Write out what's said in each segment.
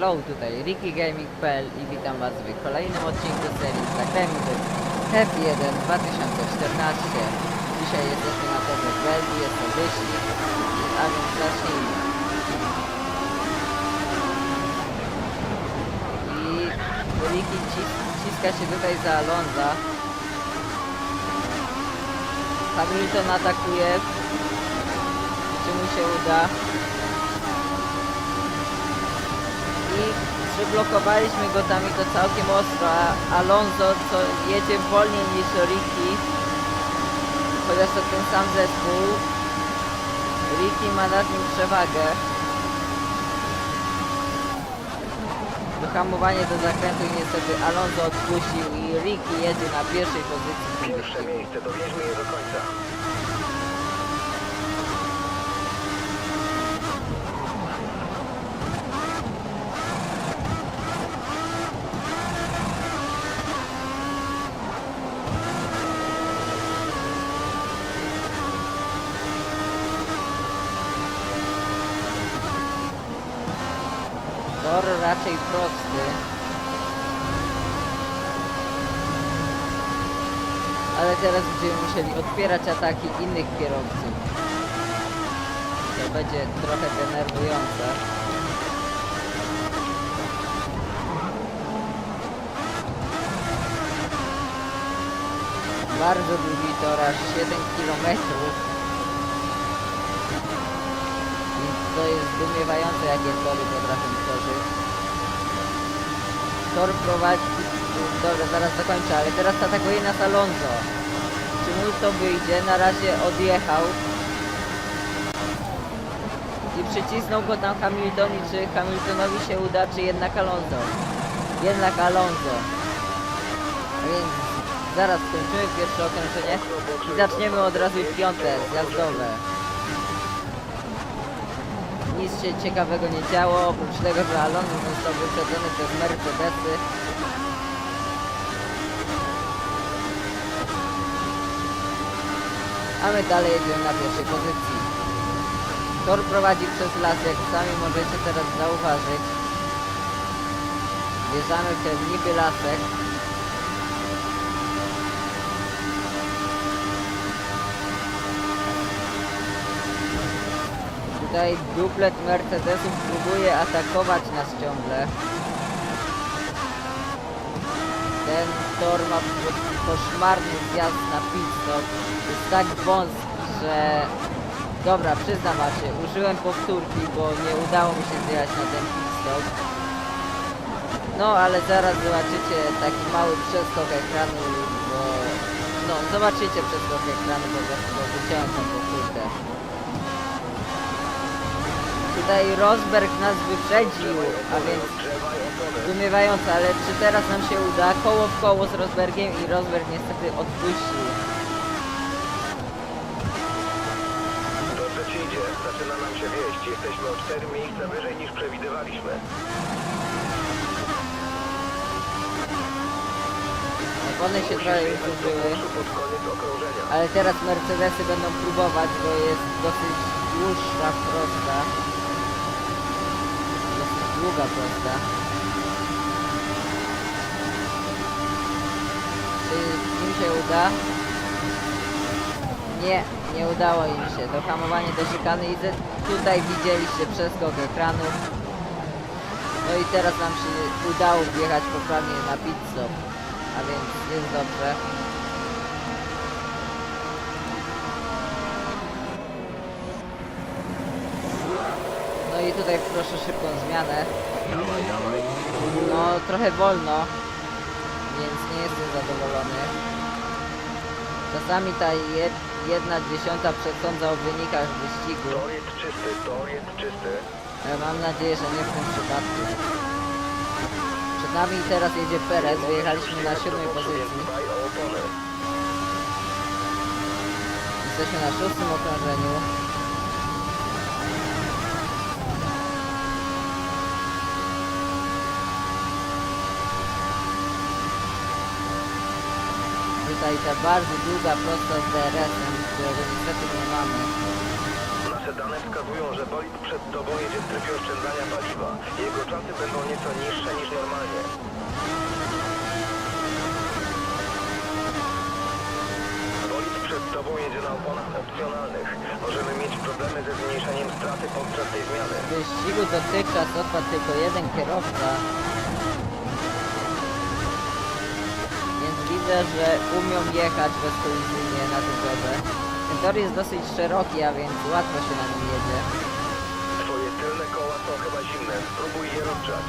Hello, tutaj RickyGaming.pl i witam was w kolejnym odcinku serii Zagrajmy w F1 2014 Dzisiaj jesteśmy na torze w Belgii, jest to wyścig, a więc zacznijmy. I Ricky cis ciska się tutaj za Alonza. Hamilton atakuje Czy mu się uda? Przyblokowaliśmy go tam i to całkiem ostro, a Alonso co jedzie wolniej niż Ricky, chociaż to ten sam zespół. Ricky ma nad nim przewagę. Wyhamowanie do zakrętu i niestety Alonso odpuścił i Ricky jedzie na pierwszej pozycji Pierwsze miejsce, dowieźmy je do końca. Tor raczej prosty. Ale teraz będziemy musieli odpierać ataki innych kierowców. To będzie trochę denerwujące. Bardzo długi tor, aż 7 km. I to jest zdumiewające, jakie tory potrafią tworzyć. Tor prowadzi... Dobra, zaraz dokończę, ale teraz atakuje nas Alonso. Czy mu to wyjdzie? Na razie odjechał. I przycisnął go tam Hamilton i czy Hamiltonowi się uda, czy jednak Alonso? Jednak Alonso. Więc zaraz skończymy pierwsze okrążenie i zaczniemy od razu piąte, zjazdowe nic się ciekawego nie działo, oprócz tego, że Alonso został wyprzedzony przez Mercedesy. A my dalej jedziemy na pierwszej pozycji. Tor prowadzi przez las, jak sami możecie teraz zauważyć. Wjeżdżamy w ten niby lasek. Tutaj duplet Mercedesów próbuje atakować nas ciągle. Ten tor ma koszmarny zjazd na pit. Jest tak wąski, że... Dobra, przyznam się, użyłem powtórki, bo nie udało mi się zjechać na ten pit. No, ale zaraz zobaczycie taki mały przeskok ekranu, bo... No, zobaczycie przeskok ekranu prostu, bo wyciąłem tą powtórkę. Tutaj Rosberg nas wyprzedził, a więc zdumiewające, ale czy teraz nam się uda? Koło w koło z Rosbergiem i Rosberg niestety odpuścił. Dobrze ci idzie, zaczyna nam się wieść. Jesteśmy o 4 miejsca wyżej niż przewidywaliśmy. Opony się trochę już zużyły, ale teraz Mercedesy będą próbować, bo jest dosyć dłuższa prosta. Długa prosta. Czy im się uda? Nie, nie udało im się. Dohamowanie do szykany i tutaj widzieliście przeskok ekranu. No i teraz nam się udało wjechać poprawnie na pit stop. A więc jest dobrze. No i tutaj proszę szybką zmianę. No trochę wolno, więc nie jestem zadowolony. Czasami ta jed, jedna dziesiąta przesądza o wynikach wyścigu. Jest czysty, jest czysty. Mam nadzieję, że nie w tym przypadku. Przed nami teraz jedzie Perez, wyjechaliśmy na siódmej pozycji. Jesteśmy na szóstym okrążeniu. Tutaj ta bardzo długa prosta z DRS-em, którego niestety nie mamy. Na Nasze dane wskazują, że bolid przed tobą jedzie w trybie oszczędzania paliwa. Jego czasy będą nieco niższe niż normalnie. Bolid przed tobą jedzie na oponach opcjonalnych. Możemy mieć problemy ze zmniejszeniem straty podczas tej zmiany. W wyścigu dotychczas odpadł tylko jeden kierowca. Widzę, że umią jechać bezkolizyjnie na tym torze. Ten tor jest dosyć szeroki, a więc łatwo się na nim jedzie. Twoje tylne koła są chyba zimne. Spróbuj je rozgrzać.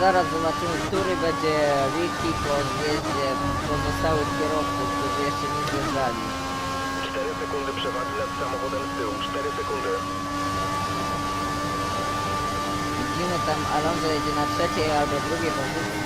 Zaraz zobaczymy, który będzie Ricky po zjeździe pozostałych kierowców, którzy jeszcze nie zjeżdżali. 4 sekundy przewagi nad samochodem z tyłu. 4 sekundy. Widzimy tam Alonso jedzie na trzeciej albo drugiej pozycji.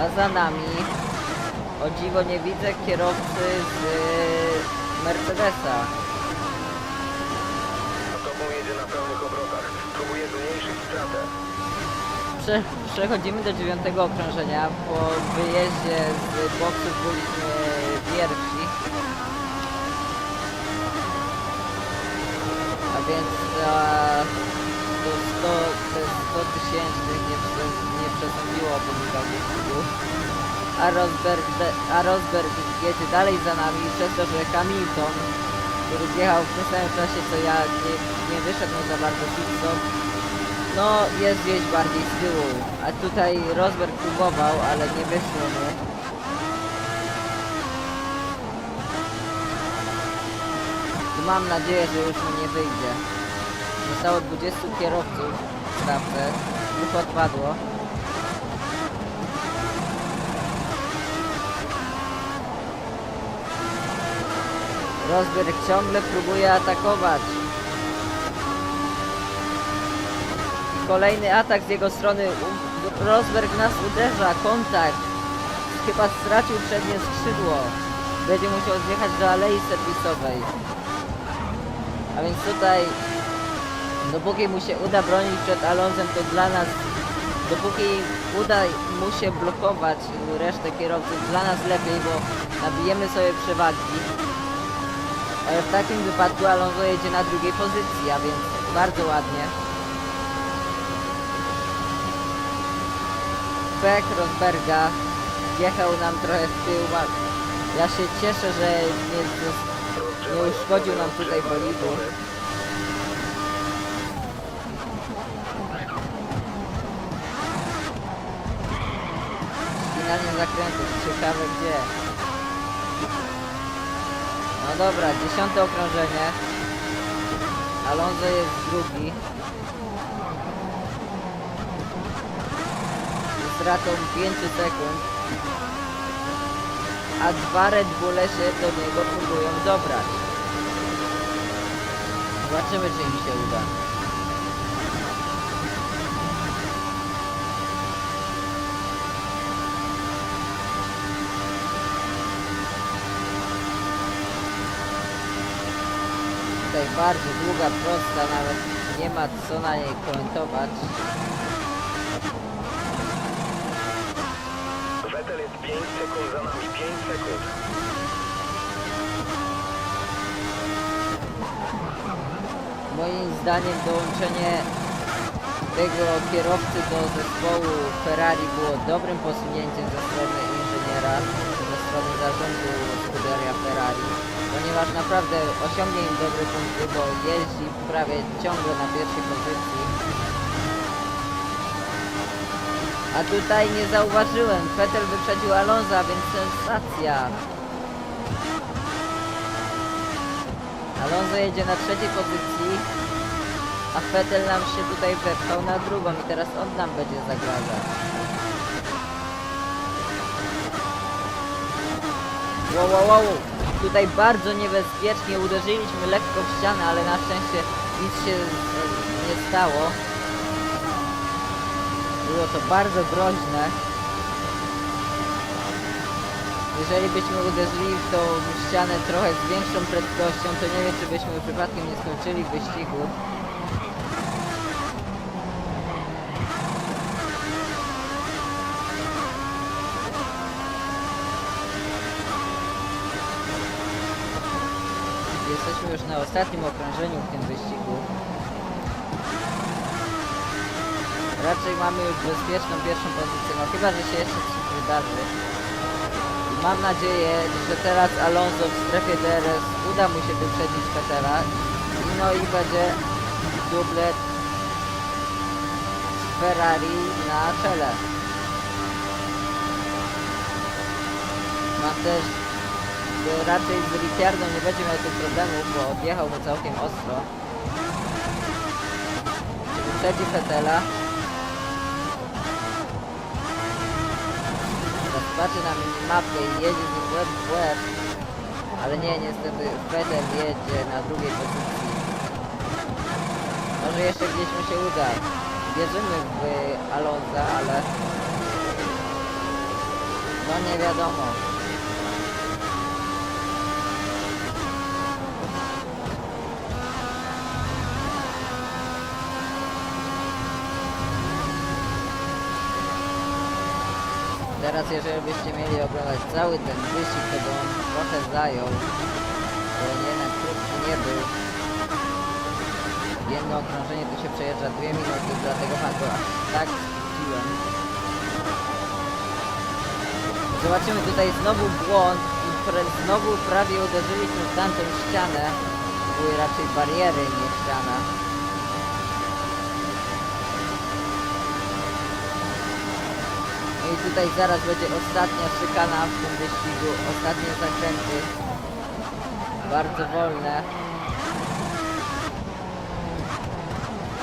A za nami, o dziwo nie widzę kierowcy z y, Mercedesa. Za tobą jedzie na pełnych obrotach. Próbuje zmniejszyć stratę. Prze przechodzimy do dziewiątego okrążenia. Po wyjeździe z boksów byliśmy pierwsi. A więc za to 100, te 100 tysięcznych nie, prze- nie przesądziło o wynikach. A Rosberg, a Rosberg jedzie dalej za nami przez to, że Hamilton, który zjechał w tym samym czasie co ja, nie, nie wyszedł za bardzo stop, no, jest gdzieś bardziej z tyłu. A tutaj Rosberg próbował, ale nie wyszło mu. Mam nadzieję, że już mu nie wyjdzie. Zostało 20 kierowców w stawce. Dwóch odpadło. Rosberg ciągle próbuje atakować. Kolejny atak z jego strony. Rosberg nas uderza. Kontakt. Chyba stracił przednie skrzydło. Będzie musiał zjechać do alei serwisowej. A więc tutaj, dopóki mu się uda bronić przed Alonzem, to dla nas, dopóki uda mu się blokować resztę kierowców, dla nas lepiej, bo nabijemy sobie przewagi. W takim wypadku Alonso jedzie na drugiej pozycji, a więc bardzo ładnie. Pek Rosberga wjechał nam trochę w tył. Ja się cieszę, że nie, nie uszkodził nam tutaj bolidu. Finalnie zakrętów, ciekawe gdzie. No dobra, dziesiąte okrążenie. Alonso jest drugi. Z stratą 5 sekund. A dwa Red Bulle się do niego próbują dobrać. Zobaczymy czy im się uda. Tutaj bardzo długa, prosta, nawet nie ma co na niej komentować. Vettel jest 5 sekund za nami. 5 sekund. Moim zdaniem dołączenie tego kierowcy do zespołu Ferrari było dobrym posunięciem ze strony inżyniera, ze strony zarządu Scuderia Ferrari, ponieważ naprawdę osiągnie im dobre punkty, bo jeździ prawie ciągle na pierwszej pozycji. A tutaj nie zauważyłem, Vettel wyprzedził Alonza, więc sensacja. Alonso jedzie na trzeciej pozycji, a Vettel nam się tutaj wepchał na drugą i teraz on nam będzie zagrażać. Wow, wow, wow. Tutaj bardzo niebezpiecznie uderzyliśmy lekko w ścianę, ale na szczęście nic się e, nie stało. Było to bardzo groźne. Jeżeli byśmy uderzyli w tą ścianę trochę z większą prędkością, to nie wiem, czy byśmy przypadkiem nie skończyli wyścigu. Jesteśmy już na ostatnim okrążeniu w tym wyścigu. Raczej mamy już bezpieczną pierwszą pozycję, no chyba, że się jeszcze coś wydarzy. Mam nadzieję, że teraz Alonso w strefie DRS uda mu się wyprzedzić Petera. No i będzie dublet Ferrari na czele. Mam też raczej z Ricciardo nie będzie miał tych problemów, bo odjechał mu całkiem ostro. Wyprzedzi Fetela. Patrzy na minimapkę i jedzie z nim łeb w łeb. Ale nie, niestety Fetel jedzie na drugiej pozycji. Może jeszcze gdzieś mu się uda. Wierzymy w Alonza, ale... No nie wiadomo. Teraz jeżeli byście mieli oglądać cały ten wyścig, to by on trochę zajął. Ale nie, jednak krótki nie był. Jedno okrążenie tu się przejeżdża dwie minuty, dlatego go aż tak skróciłem. Zobaczymy tutaj znowu błąd i znowu prawie uderzyliśmy w tamtą ścianę. Były raczej bariery, nie ściana. I tutaj zaraz będzie ostatnia szykana w tym wyścigu, ostatnie zakręty. Bardzo wolne.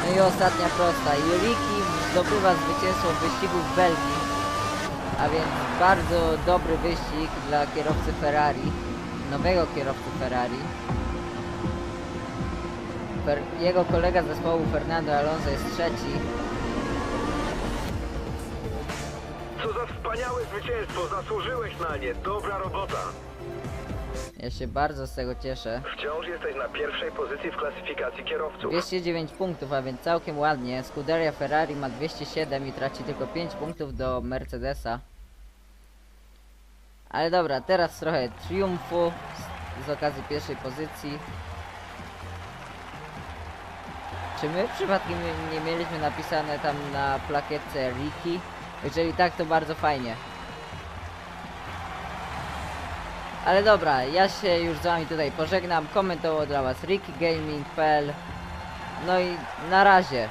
No i ostatnia prosta. Juliki zdobywa zwycięstwo w wyścigu w Belgii. A więc bardzo dobry wyścig dla kierowcy Ferrari. Nowego kierowcy Ferrari. Fer jego kolega zespołu Fernando Alonso jest trzeci. Co za wspaniałe zwycięstwo, zasłużyłeś na nie, dobra robota. Ja się bardzo z tego cieszę. Wciąż jesteś na pierwszej pozycji w klasyfikacji kierowców. 209 punktów, a więc całkiem ładnie. Scuderia Ferrari ma 207 i traci tylko 5 punktów do Mercedesa. Ale dobra, teraz trochę triumfu z, z okazji pierwszej pozycji. Czy my przypadkiem nie- mieliśmy napisane tam na plakietce Ricky? Jeżeli tak, to bardzo fajnie. Ale dobra, ja się już z wami tutaj pożegnam. Komentował dla was RickyGaming.pl No i na razie.